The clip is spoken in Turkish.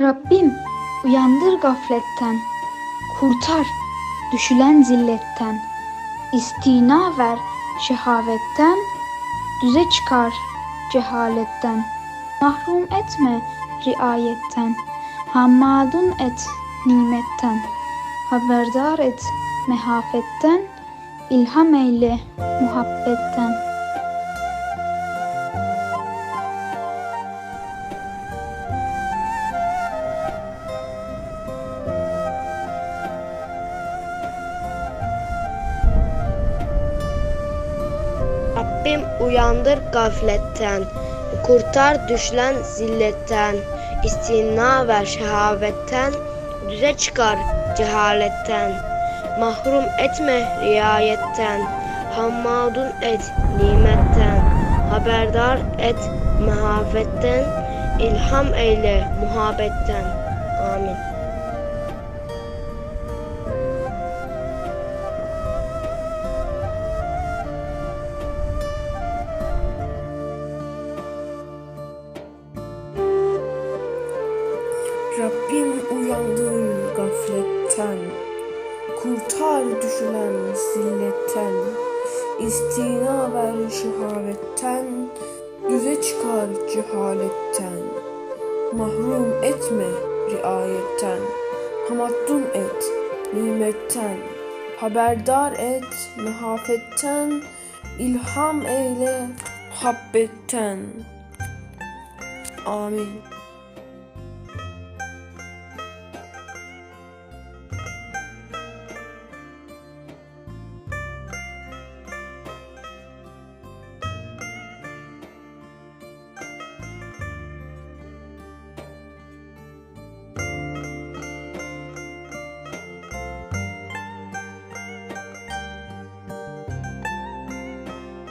Rabbim uyandır gafletten, kurtar düşülen zilletten, istina ver şehavetten, düze çıkar cehaletten, mahrum etme riayetten, hammadun et nimetten, haberdar et mehafetten, ilham eyle muhabbetten. Rabbim uyandır gafletten, kurtar düşlen zilletten, istina ver şehavetten, düze çıkar cehaletten, mahrum etme riayetten, hammadun et nimetten, haberdar et mehafetten, ilham eyle muhabbetten. Amin. Rabbim uyandır gafletten, kurtar düşülen zilletten, istina ver şehavetten, düze çıkar cehaletten, mahrum etme riayetten, hamaddun et nimetten, haberdar et mehafetten, ilham eyle muhabbetten. Amin.